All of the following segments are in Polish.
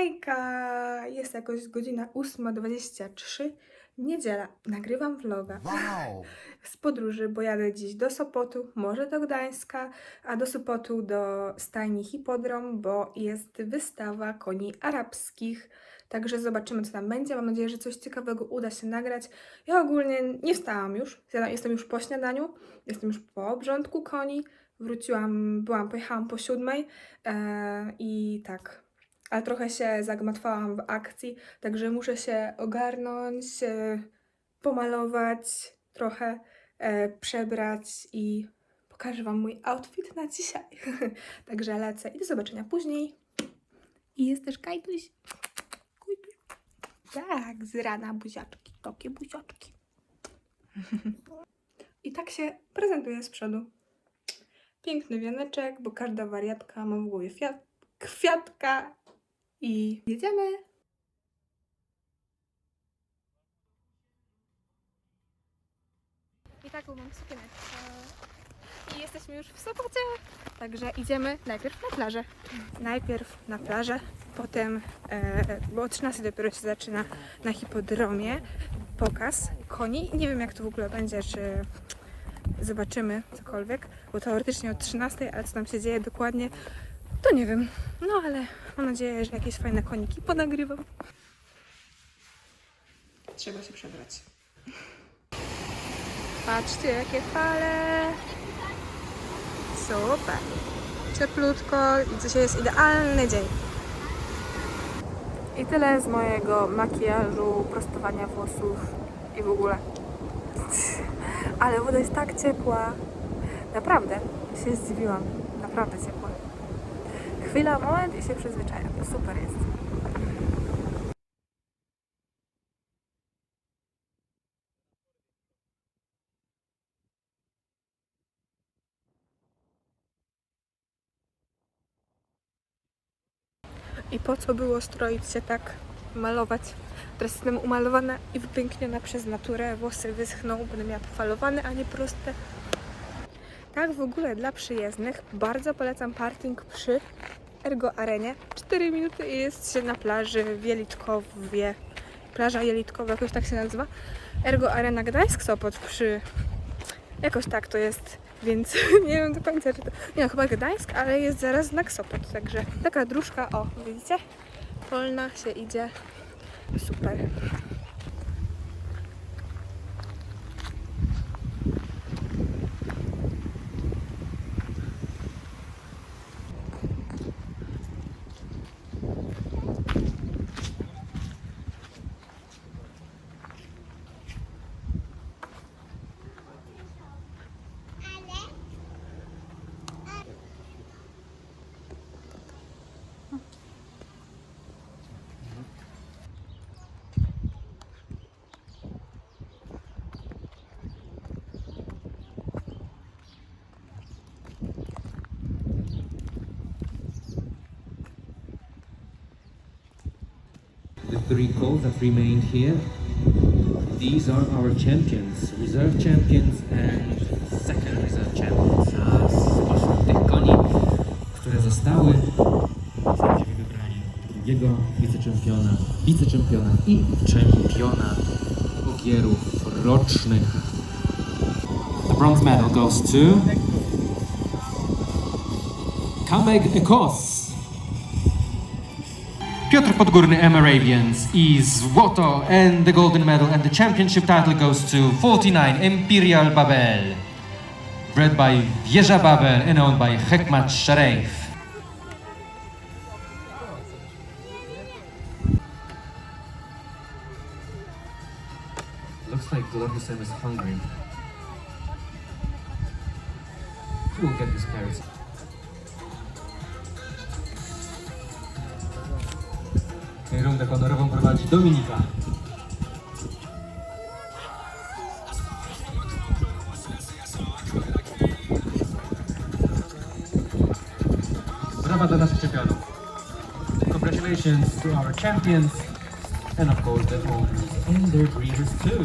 Hejka! Jest jakoś godzina 8.23, niedziela. Nagrywam vloga Wow! z podróży, bo jadę dziś do Sopotu, może do Gdańska, a do Sopotu do stajni Hipodrom, bo jest wystawa koni arabskich. Także zobaczymy, co tam będzie. Mam nadzieję, że coś ciekawego uda się nagrać. Ja ogólnie nie wstałam już. Jestem już po śniadaniu, jestem już po obrządku koni. Wróciłam, byłam, pojechałam po siódmej e, i tak. Ale trochę się zagmatwałam w akcji, także muszę się ogarnąć, e, pomalować trochę, e, przebrać i pokażę Wam mój outfit na dzisiaj. także lecę i do zobaczenia później. I jest też Kajtuś. Tak, z rana buziaczki, takie buziaczki. I tak się prezentuje z przodu. Piękny wianeczek, bo każda wariatka ma w głowie kwiatka i jedziemy. I taką mam sukieneczkę. I jesteśmy już w Sopocie. Także idziemy najpierw na plażę. Najpierw na plażę, potem, e, bo o 13 dopiero się zaczyna na hipodromie pokaz koni. Nie wiem jak to w ogóle będzie, czy zobaczymy cokolwiek, bo teoretycznie o 13, ale co tam się dzieje dokładnie, to nie wiem. No ale mam nadzieję, że jakieś fajne koniki ponagrywam. Trzeba się przebrać. Patrzcie, jakie fale! Super! Cieplutko i dzisiaj jest idealny dzień. I tyle z mojego makijażu, prostowania włosów i w ogóle. Ale woda jest tak ciepła. Naprawdę się zdziwiłam. Naprawdę ciepła. Chwila, moment i się przyzwyczajam. To super jest. I po co było stroić się tak, malować? Teraz jestem umalowana i wypiękniona przez naturę. Włosy wyschną, będę miała pofalowane, a nie proste. Tak w ogóle dla przyjezdnych bardzo polecam parking przy Ergo Arenie. 4 minuty i jest się na plaży w Jelitkowie. Plaża Jelitkowa, jakoś tak się nazywa. Ergo Arena Gdańsk Sopot przy... Jakoś tak to jest, więc nie wiem do końca, czy to... Nie, chyba Gdańsk, ale jest zaraz znak Sopot, także taka dróżka, o, widzicie? Wolna się idzie. Super. Coals that remained here, these are our champions, reserve champions and second reserve champions. A spośród tych koni, które zostały, sędziowie wybrali drugiego wiceczempiona, wiceczempiona i czempiona ogierów rocznych. The bronze medal goes to Kamek Ekos. Piotr Podgórny Emiravians i złoto and the golden medal and the championship title goes to 49 Imperial Babel. Bred by Wieża Babel and owned by Hekmat Shareif. Looks like Globusem is hungry. Who will get this carrot? Rundę honorową prowadzi Dominika. Brawa dla naszych czempionów. Congratulations to our champions and of course the owners and their breeders too.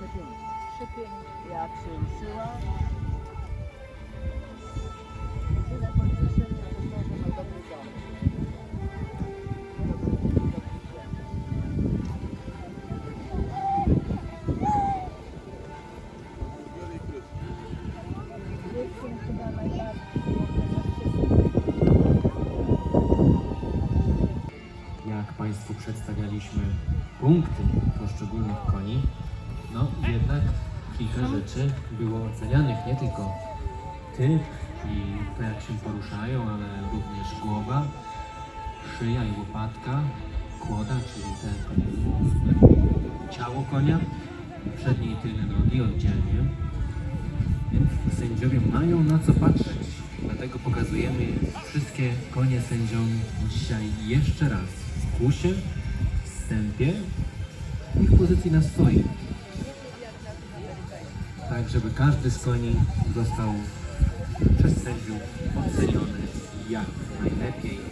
Szczepienie. Szczepienie. Szczepienie. Jak się ruszyła, tyle pocieszenia, to może ma dobry dom. Dziewczyn chyba najbardziej. bo Jak Państwu przedstawialiśmy punkty rzeczy było ocenianych, nie tylko typ i to jak się poruszają, ale również głowa, szyja i łopatka, kłoda, czyli ten ciało konia, przednie i tylne nogi oddzielnie. Więc sędziowie mają na co patrzeć. Dlatego pokazujemy wszystkie konie sędziom dzisiaj jeszcze raz. W kusie, wstępie i w pozycji na swoim. Tak, żeby każdy z koni został przez sędziów oceniony jak najlepiej.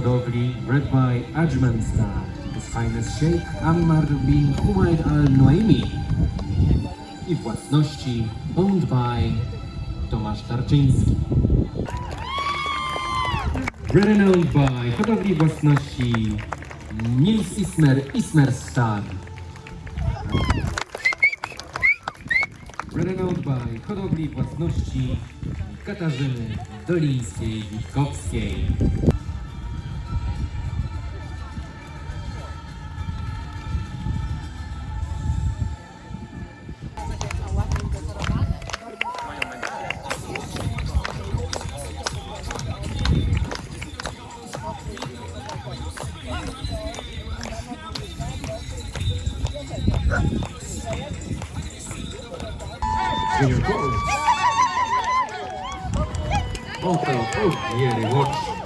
Hodowli bred by Ajmanstar. His finest sheikh Ammar bin Humaid al-Noaimi i własności owned by Tomasz Tarczyński. Bred owned by hodowli własności Nils Ismer Ismerstar. renowned by hodowli własności Katarzyny Dolińskiej-Witkowskiej. Vote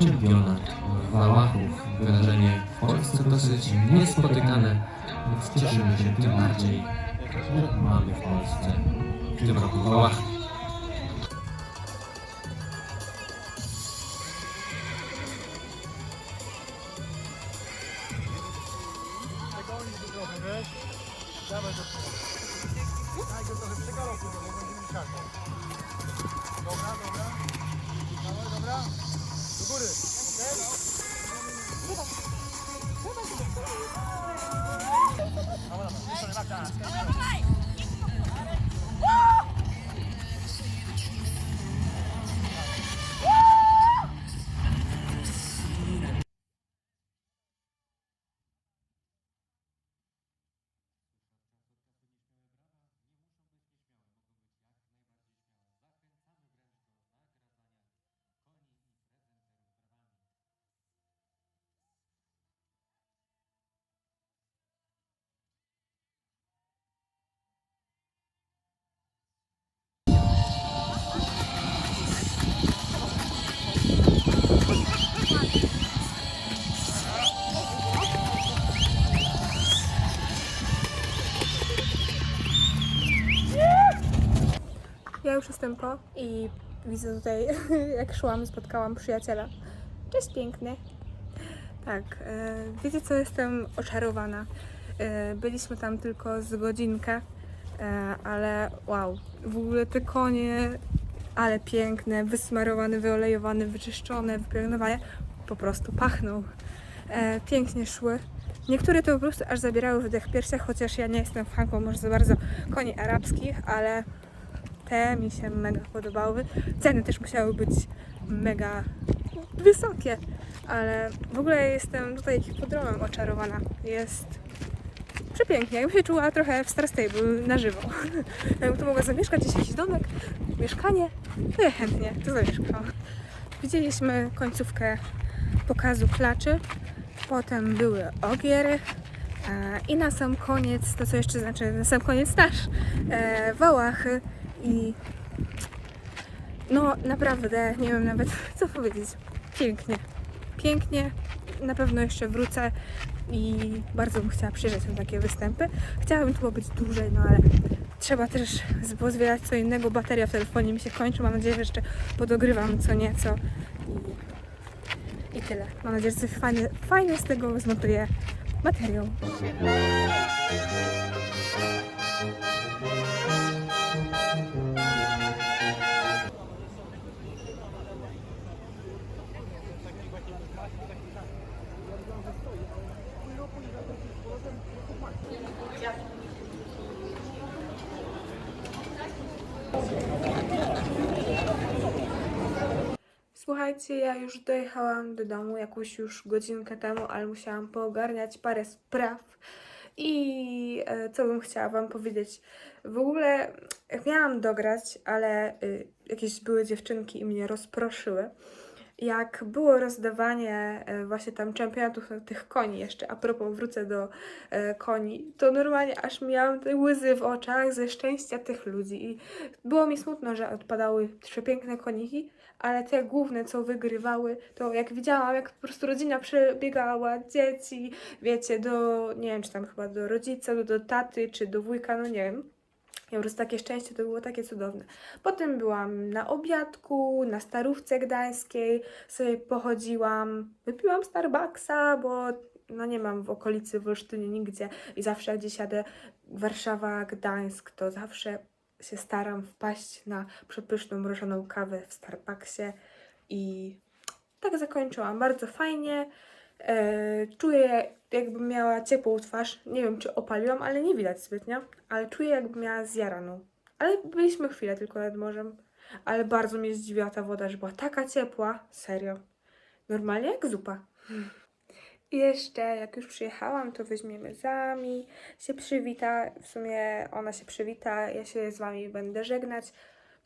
Czempionat Wałachów. Wydarzenie w Polsce dosyć niespotykane, więc cieszymy się tym bardziej, że mamy w Polsce w tym roku Wałachy. Ja już jestem po i widzę tutaj, jak szłam, spotkałam przyjaciela. Cześć piękny. Tak, e, wiecie co, jestem oczarowana. E, byliśmy tam tylko z godzinkę, e, ale wow, w ogóle te konie, ale piękne, wysmarowane, wyolejowane, wyczyszczone, wypielęgnowane, po prostu pachną. Pięknie szły. Niektóre to po prostu aż zabierały wdech w piersiach, chociaż ja nie jestem fanką może za bardzo koni arabskich, ale te mi się mega podobały. Ceny też musiały być mega wysokie, ale w ogóle jestem tutaj hipodromem oczarowana. Jest przepięknie. Jakbym się czuła trochę w Star Stable na żywo. Jakbym tu mogła zamieszkać, jakiś domek, mieszkanie, to ja chętnie tu zamieszkałam. Widzieliśmy końcówkę pokazu klaczy, potem były ogiery, E, I na sam koniec, to co jeszcze znaczy, na sam koniec nasz, e, Wałachy i no naprawdę, nie wiem nawet co powiedzieć, pięknie, pięknie, na pewno jeszcze wrócę i bardzo bym chciała przyjrzeć na takie występy. Chciałabym tu być dłużej, no ale trzeba też pozbierać co innego, bateria w telefonie mi się kończy, mam nadzieję, że jeszcze podogrywam co nieco i, i tyle. Mam nadzieję, że coś fajne, fajne z tego zmontuję materiał. Słuchajcie, ja już dojechałam do domu jakąś już godzinkę temu, ale musiałam poogarniać parę spraw. I e, co bym chciała Wam powiedzieć? W ogóle miałam dograć, ale e, jakieś były dziewczynki i mnie rozproszyły. Jak było rozdawanie e, właśnie tam czempionatów tych koni jeszcze, a propos wrócę do e, koni, to normalnie aż miałam te łzy w oczach ze szczęścia tych ludzi i było mi smutno, że odpadały przepiękne koniki, ale te główne, co wygrywały, to jak widziałam, jak po prostu rodzina przebiegała, dzieci, wiecie, do, nie wiem, czy tam chyba do rodzica, do, do taty, czy do wujka, no nie wiem. I po prostu takie szczęście to było takie cudowne. Potem byłam na obiadku, na Starówce Gdańskiej, sobie pochodziłam, wypiłam Starbucksa, bo no nie mam w okolicy w Olsztynie nigdzie i zawsze jak gdzieś jadę Warszawa, Gdańsk, to zawsze się staram wpaść na przepyszną mrożoną kawę w Starbucksie i tak zakończyłam. Bardzo fajnie. E, czuję, jakbym miała ciepłą twarz. Nie wiem, czy opaliłam, ale nie widać zbytnio. Ale czuję, jakbym miała zjaraną. Ale byliśmy chwilę tylko nad morzem. Ale bardzo mnie zdziwiła ta woda, że była taka ciepła. Serio. Normalnie jak zupa. I jeszcze, jak już przyjechałam, to weźmiemy Zami, się przywita. W sumie ona się przywita, ja się z Wami będę żegnać.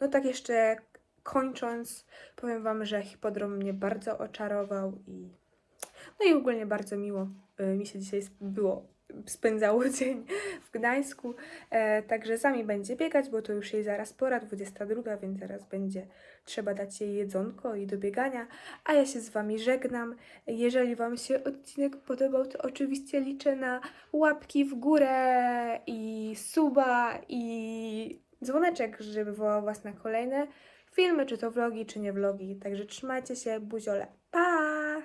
No tak jeszcze kończąc, powiem Wam, że hipodrom mnie bardzo oczarował i no i ogólnie bardzo miło y, mi się dzisiaj było, spędzało dzień w Gdańsku. E, także Zami będzie biegać, bo to już jej zaraz pora, 22, więc zaraz będzie trzeba dać jej jedzonko i do biegania. A ja się z Wami żegnam. Jeżeli Wam się odcinek podobał, to oczywiście liczę na łapki w górę i suba i dzwoneczek, żeby wołał Was na kolejne filmy, czy to vlogi, czy nie vlogi. Także trzymajcie się, buziole. Pa!